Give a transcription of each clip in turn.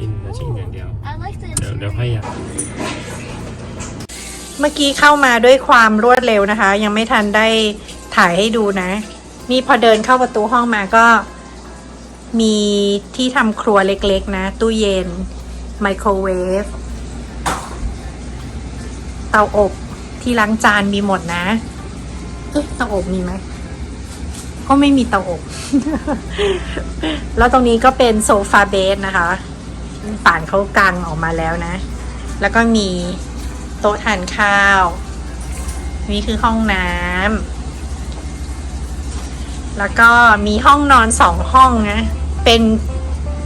อินสำหรับเช็คอินเราเช็คอินอย่างเดียว I like the เดี๋ยวเดี๋ยวให้อยากเมื่อกี้เข้ามาด้วยความรวดเร็วนะคะ ยังไม่ทันได้ถ่ายให้ดูนะ นี่พอเดินเข้าประตูห้องมาก็ มีที่ทำครัวเล็กๆนะ ตู้เย็น ไมโครเวฟ เตาอบที่ล้างจานมีหมดนะ เอ๊ะเตาอบมีไหมก็ไม่มีเตาอบ แล้วตรงนี้ก็เป็นโซฟาเบสนะคะ ป่านเขากางออกมาแล้วนะ แล้วก็มีโต๊ะทานข้าว นี่คือห้องน้ำ แล้วก็มีห้องนอนสองห้องนะ เป็น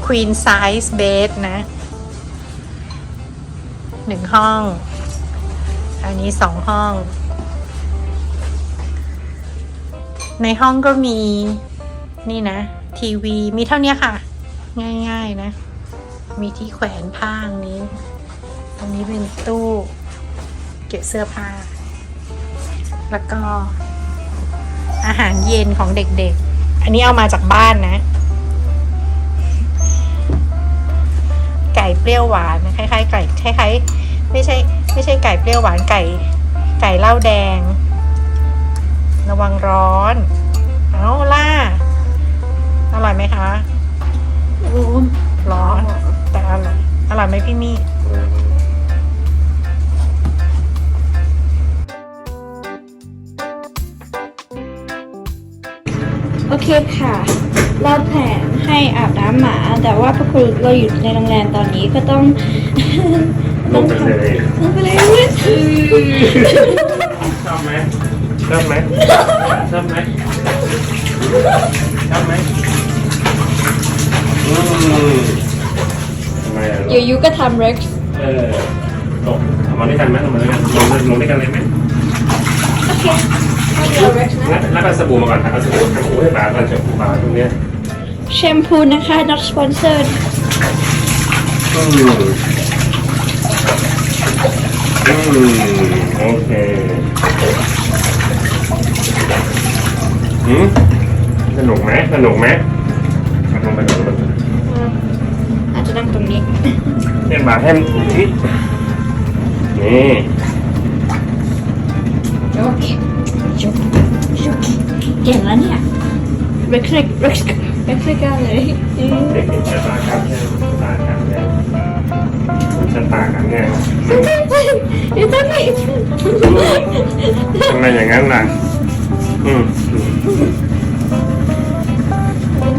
queen size bed นะหนึ่งห้อง อันนี้สองห้อง ในห้องก็มีนี่นะ ทีวีมีเท่านี้ค่ะ ง่าย ๆ นะ มีที่แขวนผ้าตรงนี้ ตรงนี้เป็นตู้เก็บเสื้อผ้า แล้วก็อาหารเย็นของเด็กๆ อันนี้เอามาจากบ้านนะ ไก่เปรี้ยวหวานคล้ายๆไก่คล้ายๆไม่ใช่ไม่ใช่ไก่เปรี้ยวหวานไก่ ไก่เหล้าแดง ระวังร้อน อร่อยไหมพี่มี่โอเคค่ะ เราแผนให้อาบน้ำหมา แต่ว่าพอคือเราอยู่ในโรงแรมตอนนี้ก็ต้อง ลงไปเลยลงไปเลยชอบไหมชอบไหมชอบไหมชอบไหมอืมทำไม อะอยู่ยูก็ทำ Rex เออตกทำมาด้วยกันไหมทำมาด้วยกันลงลงด้วยกันเลยไหมโอเคมาเดี๋ยว Rex นะแล้วแล้วก็สบู่มาก่อนครับเอาสบู่สบู่ให้ปลาก่อนสบู่ปลาตรงเนี้ยแชมพูนะคะ not sponsored อืมอืมโอเคหืมสนุกไหมสนุกไหมมาลงไปล เนี่ยบาให้มันถูกที่นี่โอเคจุ๊บจุ๊บเก่งแล้วเนี่ย Rex Rex Rex Rex ไม่กล้าเลยเด็กๆชะตากรรมเนี่ยชะตากรรมเนี่ยชะตากรรมเนี่ยอยู่ตรงนี้ทำไมอย่างนั้นล่ะอืม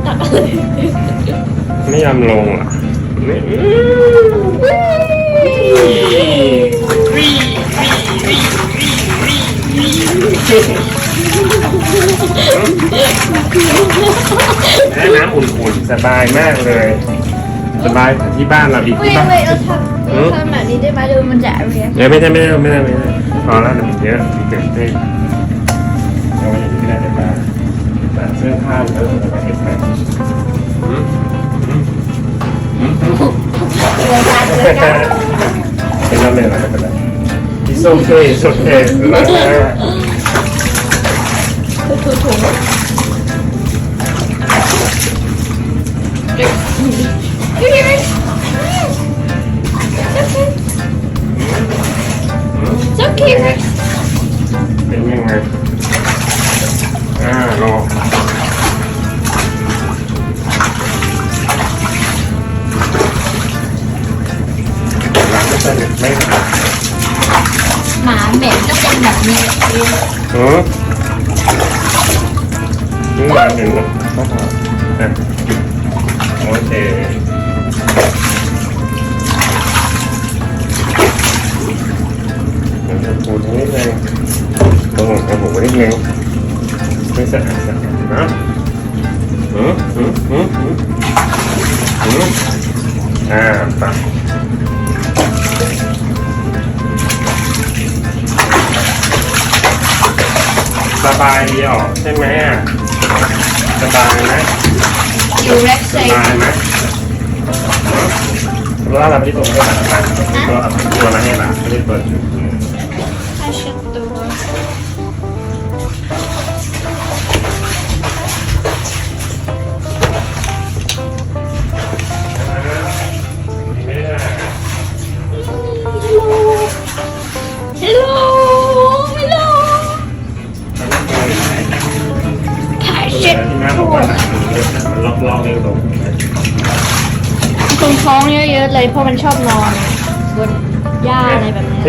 ตัดเลยไม่ยอมลงอะ นี่แม่น้ำอุ่นๆ สบายมากเลย สบายกว่าที่บ้านเราอีกเว้ที่ยบ้านเว้ยเราทำเราทำแบบนี้ได้ไหมดูมันจะอะไรเดี๋ยวไม่ได้ไม่ได้ไม่ได้ไม่ได้พอแล้วมันเยอะเต็มที่เอาไว้อย่างนี้ไม่ได้เดี๋ยวมาแต่เสื้อผ้าแล้วเราก็เก็บไป อืมอืมเป็นน้ำเลยนะไม่เป็นไร It's okay It's okay แล้วแล้ว ถูถูถูเฮ้ยเฮ้ย It's okay Rex เป็นยังไงอ่ารอหลั งไม่สนิทไม่ขาดหมาเหม็นก็เป็นแบบนี้เออนี่มาเห็นแล้วอ่ ปสบายดีออกใช่ไหมอะสบายไหมอยู่ Rex ส say บายไหมแล้วเราไปที่ตรงนี้ก่อนนะครับตัวเอาตัวมาให้หลานไม่ได้เปิด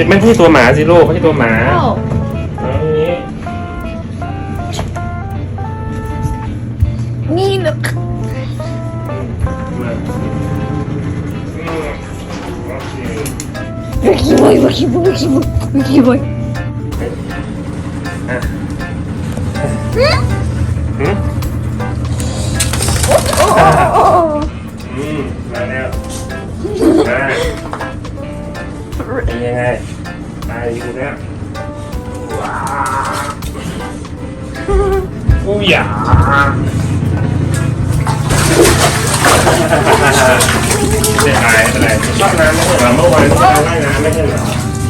ไรแบบนี้ไม่ใช่ตัวหมาสิลูกไม่ใช่ตัวหมาโอ้เอาอย่างนี้นี่นะมาอืมโอเควิกิบอยวิกิบอยวิกิบอยวิกิบอยอะหืมอืมมาแล้วมา เป็นยังไงตายอยู่แล้วว้าวอู้หยาไม่เป็นไรไม่เป็นไรชอบน้ำไม่ใช่เหรอเมื่อวานจะไปว่ายน้ำไม่ใช่เหรอ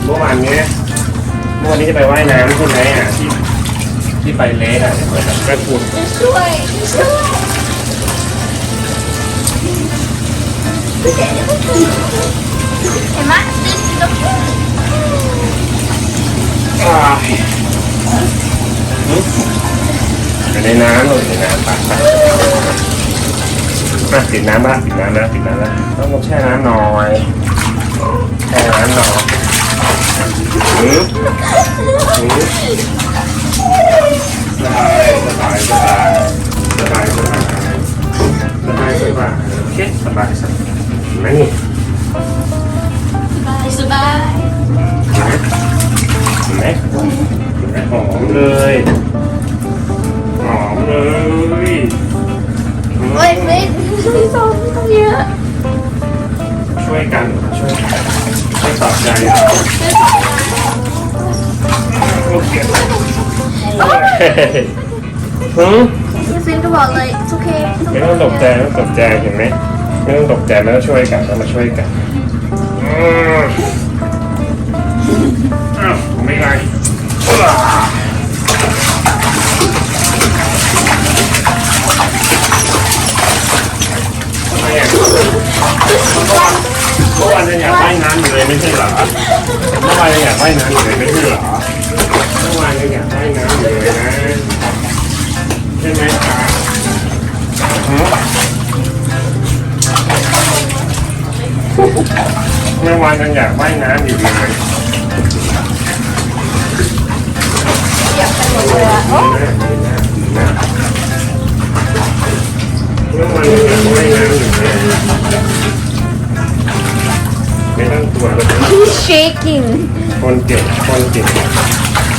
เมื่อวานเนี้ยเมื่อวานนี้จะไปว่ายน้ำใช่ไหมอะที่ที่ไปเลสอะเหมือนกับกระพุนช่วยช่วยเห็นไหมติดตรง อ่าอยู่ในน้ำเลยในน้ำปากปากอะปิดน้ำบ้างปิดน้ำล้วปิดน้ำล้วต้องลงแช่น้ำหน่อยแช่น้ำหน่อยหืมหืมสบายสบายสบายสบายสบายสบายสบายโอเคสบายสบายนี่ สบายสบายเห็นไหมเห็นไหมหอมเลยหอมเลยเฮ้ยไม่ไม่ซ้อมต้องเยอะช่วยกันช่วยกันช่วยตอบใจโอเคหืมพี่ซินก็บอกเลย it's okay ไม่ต้องตกใจไม่ต้องตกใจเห็นไหมไม่ต้องตกใจแล้วช่วยกันแล้วมาช่วยกันอืมอ้าว ไม่ไรว้าทำไมอะเมื่อวานยังอยากว่ายน้ำอยู่เลยไม่ใช่เหรอเมื่อวานยังอยากว่ายน้ำอยู่เลยไม่ใช่เหรอเมื่อวานยังอยากว่ายน้ำอยู่เลยนะใช่ไหมคะหืม เมื่อวานยังอยากว่ายน้ำอยู่เลยอยากไปหมดเลยอะเมื่อวานยังอยากว่ายน้ำอยู่เลยไม่ต้องกลัวเลย He's shaking คนเก่งคนเก่ง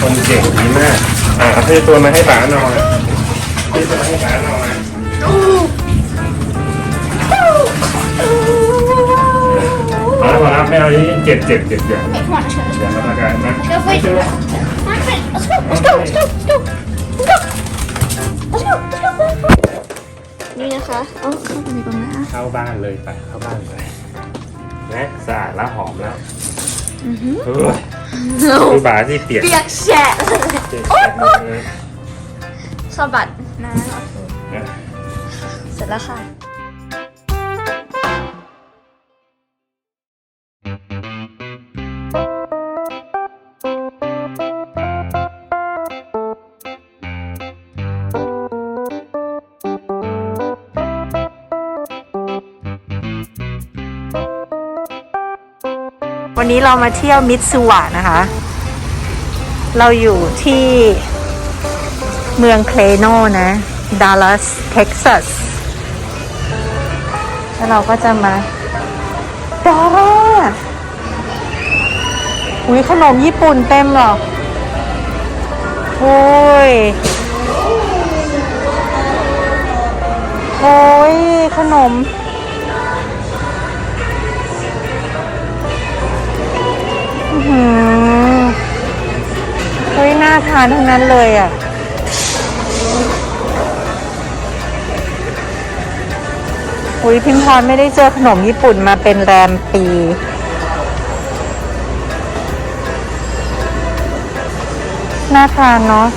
คนเก่งดีมาก อะเอาเพื่ตัวมาให้ป๋าหน่อยเพื่ตัวมาให้ป๋าหน่อย พอแล้วพอแล้วไม่เอาที่เจ็บเจ็บเจ็บอย่า Hey, come on, let's go, let's อย่าทำอาการนะ go. Wait, come on, friend. Let's go, let's go, let's go, let's go. Let's go, let's go, let's go. นี่นะคะเอาเข้าไปในกรงนะเข้าบ้านเลยไปเข้าบ้านไปนะสะอาดแล้วหอมแล้วเฮ้ยคือป๋าที่เปียกเปียกแฉะเปียกแฉะหมดเลยสะบัดนะนะ เสร็จแล้วค่ะ วันนี้เรามาเที่ยวมิตซูวะนะคะ เราอยู่ที่เมืองเคลโนนะดัลลัสเท็กซัสแล้วเราก็จะมาดาร่าอุ้ยขนมญี่ปุ่นเต็มหรอโอ้ยโอ้ยขนม หือเฮ้ยน่าทานทั้งนั้นเลยอะ อุ้ยพิมพรไม่ได้เจอขนมญี่ปุ่นมาเป็นแรมปีน่าทานเนาะ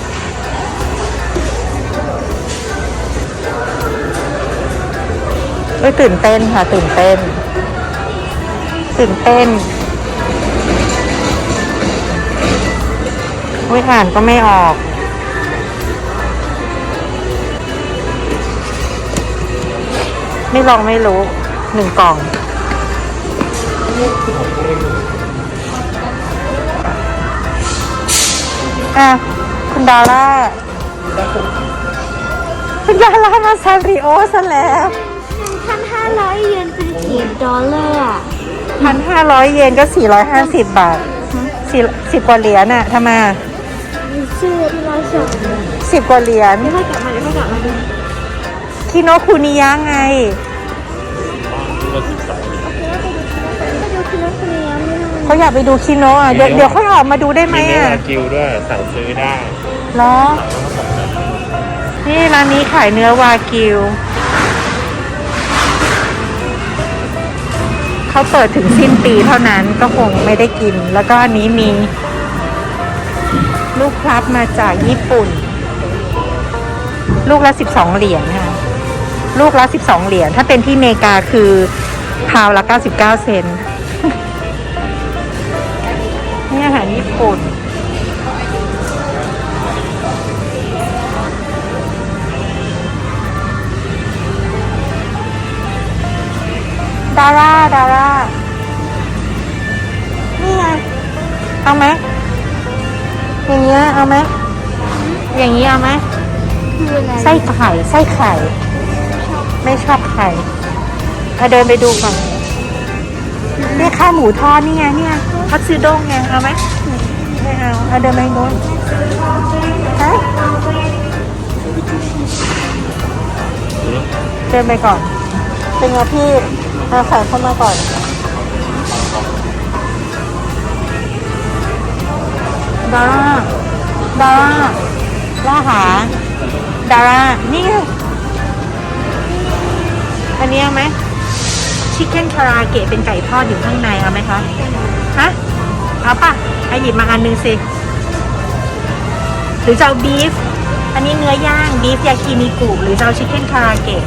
เอ้ยตื่นเต้นค่ะ ตื่นเต้น ตื่นเต้น อุ้ยอ่านก็ไม่ออก ไม่ลองไม่รู้หนึ่งกล่อง อะ คุณดาร่า คุณดาร่ามาซาริโอซะแล้วพันห้าร้อยเยนเป็นกี่ดอลลาร์อะพันห้าร้อยเยนก็สี่ร้อยห้าสิบบาทสี่สิบกว่าเหรียญน่ะทำไม ชื่อที่เราชอบสิบกว่าเหรียญเดี๋ยวค่อยกลับมาเดี๋ยวค่อยกลับมาดูคิโนคุนิยะไงก็ดูคือรถคันนี้ไม่ได้เขาอยากไปดูคิโนะอะเดี๋ยวเดี๋ยวค่อยออกมาดูได้ไหมมีเนื้ออะวากิวด้วยสั่งซื้อได้เหรอนี่ร้านนี้ขายเนื้อวากิว เขาเปิดถึงสิ้นปีเท่านั้นก็คงไม่ได้กิน แล้วก็อันนี้มี ลูกพลับมาจากญี่ปุ่น ลูกละสิบสองเหรียญค่ะ ลูกละสิบสองเหรียญ ถ้าเป็นที่เมกาคือพาวละเก้าสิบเก้าเซนนี่อาหารญี่ปุ่น ดาราดารานี่ไงเอาไหม อย่างเงี้ยเอาไหมอย่างนี้เอาไหมคืออะไรไส้ไข่ไส้ไข่ ไม่ชอบไข่เอาเดินไปดูก่อนเนี่ยข้าวหมูทอดนี่ไงเนี่ยพัตซึด้งไงเอาไหมไม่เอาเอาเดินไปโน้นฮะเดินไปก่อน เป็นไงพี่เอาใส่เข้ามาก่อน ดาราดาราล่าหาดารานี่ไงอันนี้เอาไหมชิคเก้นคาราเกะเป็นไก่ทอดอยู่ข้างในเอาไหมคะฮะเอาป่ะให้หยิบมาอันหนึงสิหรือจะเอาบีฟอันนี้เนื้อย่างบีฟยากินิกุหรือจะเอาชิคเก้นคาราเกะ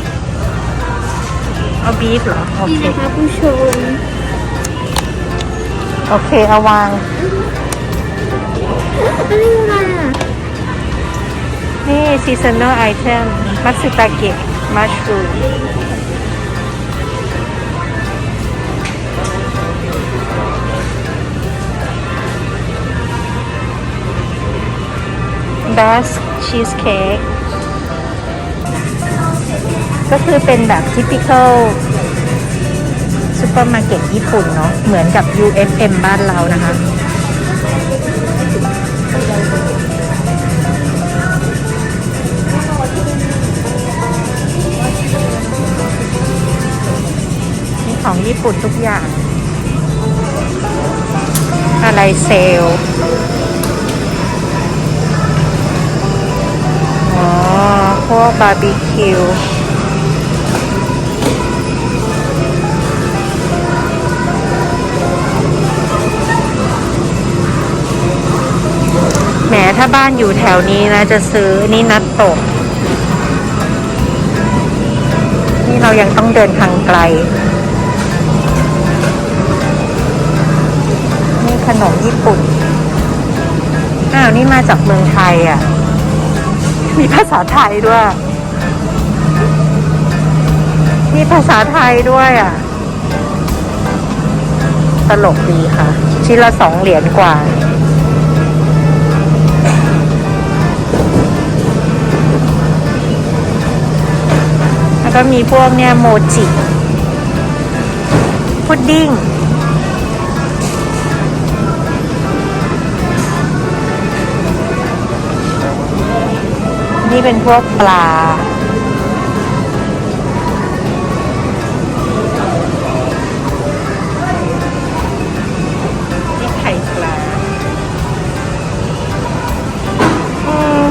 เอาบีฟเหรอโอนี่เคนะคะผู้ชมโอเคเอาวางอั นี่อะไรอะ นี่ seasonal item มัตสึตาเกะมัชรูมบัสชีสเค้กก็คือเป็นแบบ typical ซูเปอร์มาร์เก็ตญี่ปุ่นเนาะเหมือนกับ UFM บ้านเรานะคะ ของญี่ปุ่นทุกอย่าง อะไรเซลอ๋อ พวกบาร์บีคิวแหมถ้าบ้านอยู่แถวนี้นะ จะซื้อนี่นัดตะนี่เรายังต้องเดินทางไกล ขนมญี่ปุ่น อ้าวนี่มาจากเมืองไทยอะ มีภาษาไทยด้วย มีภาษาไทยด้วยอะ ตลกดีค่ะ ชิ้นละสองเหรียญกว่าแล้วก็มีพวกเนี่ยโมจิพุดดิ้ง นี่เป็นพวกปลานี่ไข่ปลา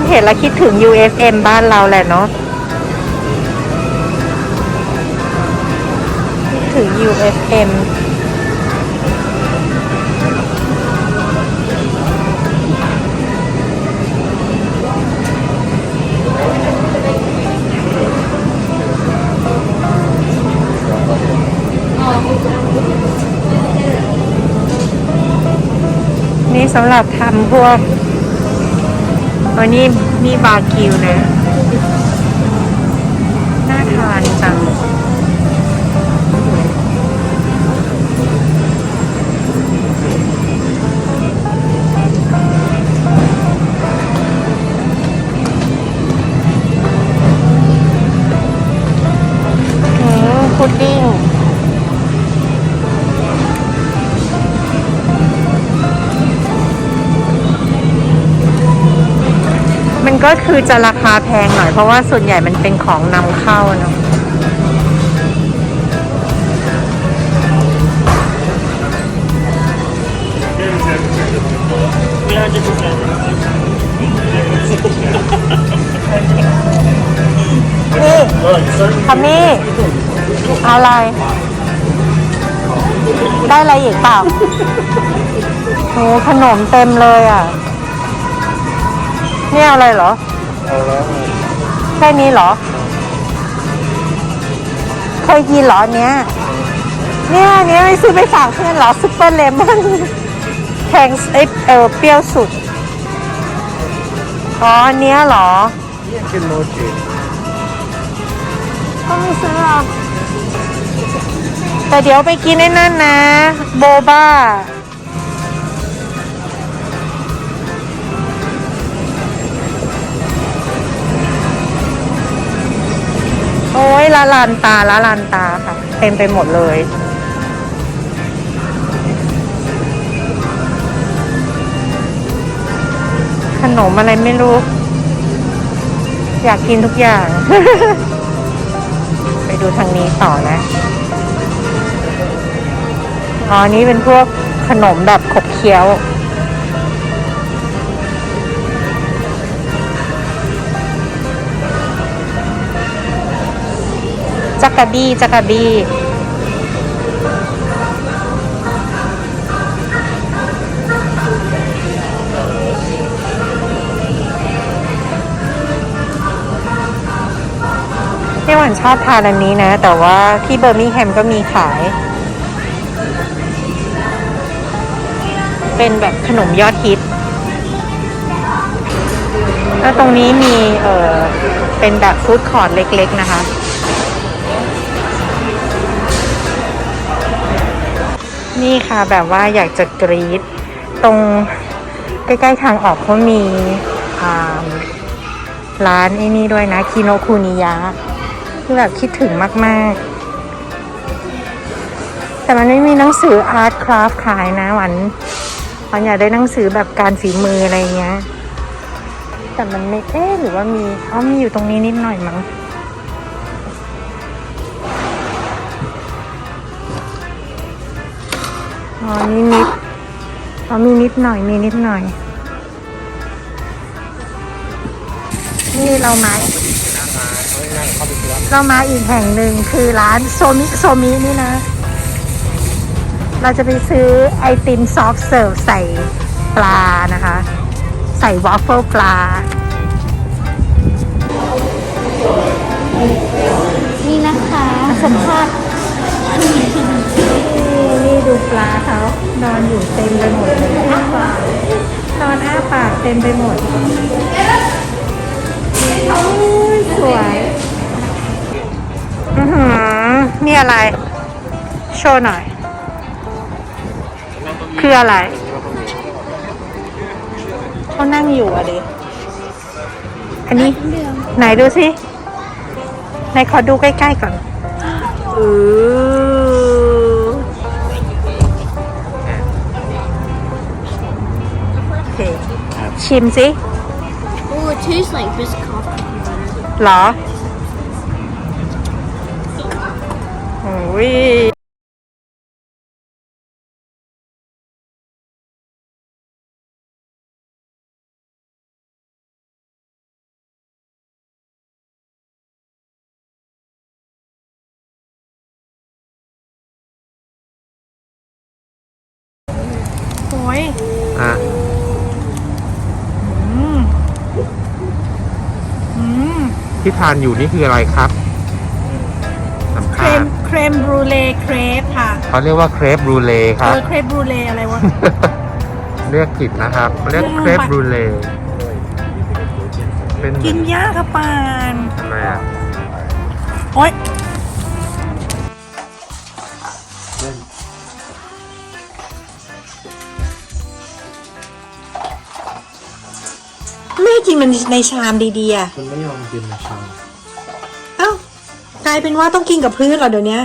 เห็นแล้วคิดถึง UFM บ้านเราแหละเนาะถึง UFM สำหรับทำพวกอันนี้มีบาร์คิวนะ น่าทานจัง พุดดิ้ง ก็คือจะราคาแพงหน่อยเพราะว่าส่วนใหญ่มันเป็นของนำเข้าเนาะนี่ทำนี่เอาอะไร ได้อะไรอีกเปล่าโหขนมเต็มเลยอะ นี่เอาอะไรเหรอ เอาแล้วแค่นี้เหรอ เคยกินเหรออันเนี้ย เนี่ยอันเนี้ยไม่ซื้อไปฝากเพื่อนเหรอซุปเปอร์เลมอนแทงเอเออเปรี้ยวสุด อ๋ออันเนี้ยเหรอกินโมจิก็ไม่ซื้อหรอกแต่เดี๋ยวไปกินไอ้นั่นนะ โบบ้า โอ้ยละลานตาละลานตาค่ะ เต็มไปหมดเลยขนมอะไรไม่รู้ อยากกินทุกอย่าง ไปดูทางนี้ต่อนะอ๋อนี่เป็นพวกขนมแบบขบเคี้ยว จักกะบี้จักกะบี้พี่หวานชอบทานอันนี้นะ แต่ว่าที่เบอร์มิงแฮมก็มีขาย เป็นแบบขนมยอดฮิตแล้วตรงนี้มีเออเป็นแบบฟู้ดคอร์ทเล็กๆนะคะ นี่ค่ะแบบว่าอยากจะกรีดตรงใกล้ๆทางออกเขามีร้านไอ้นี่ด้วยนะคิโนคุนิยะคือแบบคิดถึงมากๆ แต่มันไม่มีหนังสืออาร์ตคราฟขายนะหวันหวันอยากได้หนังสือแบบการฝีมืออะไรเงี้ย แต่มันไม่เอ๊หรือว่ามีอ๋อมีอยู่ตรงนี้นิดหน่อยมั้ง อ๋อนี่นิดอ๋อมีนิดหน่อย มีนิดหน่อย นี่เรามา เรามาอีกแห่งหนึ่งคือร้านโซมิโซมินี่นะ เราจะไปซื้อไอติมซอฟเสิร์ฟใส่ปลานะคะ ใส่วอฟเฟิลปลา นี่นะคะสัมภาษณ์ ปลาเขานอนอยู่เต็มไปหมดเลยอ้าปากนอนอ้าปากเต็มไปหมดโอ้ยสวยอือหือนี่อะไร โชว์หน่อย คืออะไรเขานั่งอยู่อะดิอันนี้ไหนดูสิไหนขอดูใกล้ๆก่อนอือ ชิมสิ Oh, it tastes like Biscoff cookie butter. เหรอโอ้ยโอ้ยอะ อืม อืม ที่ทานอยู่นี่คืออะไรครับสัมเครภาษมณ์เครมบรูเล่เครปค่ะเขาเรียกว่าเครปบรูเล่คเอรับ อเครปบรูเล่อะไรวะ เรียกผิดนะครับเรียกเครปบรูเล่เป็นกินยากค่ะปานทำไมอะ โอ๊ย กินมันในชามดีๆอะคุณไม่ยอมกินนะชาเอ้ากลายเป็นว่าต้องกินกับพื้นเหรอเดี๋ยวนี้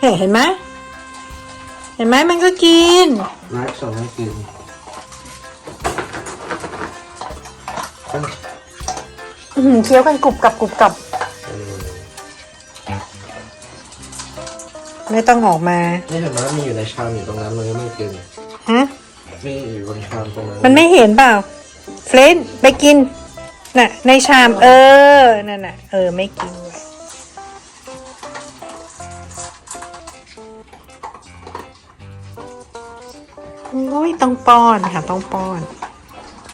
เห็นเห็นไหมเห็นไหมมันก็กินแม็กซ์สองให้กินอื้อหือเคี้ยวกันกรุบกรับกรุบกรับเออไม่ต้องออกมานี่เห็นไหมมีอยู่ในชามอยู่ตรงนั้นเลยไม่กินฮะมีอยู่บนชามตรงนั้น มันไม่เห็นเปล่า เฟรนไปกิน น่ะ ในชาม เออ นั่นน่ะ เออ ไม่กินเลยโอ้ย ต้องป้อนค่ะ ต้องป้อน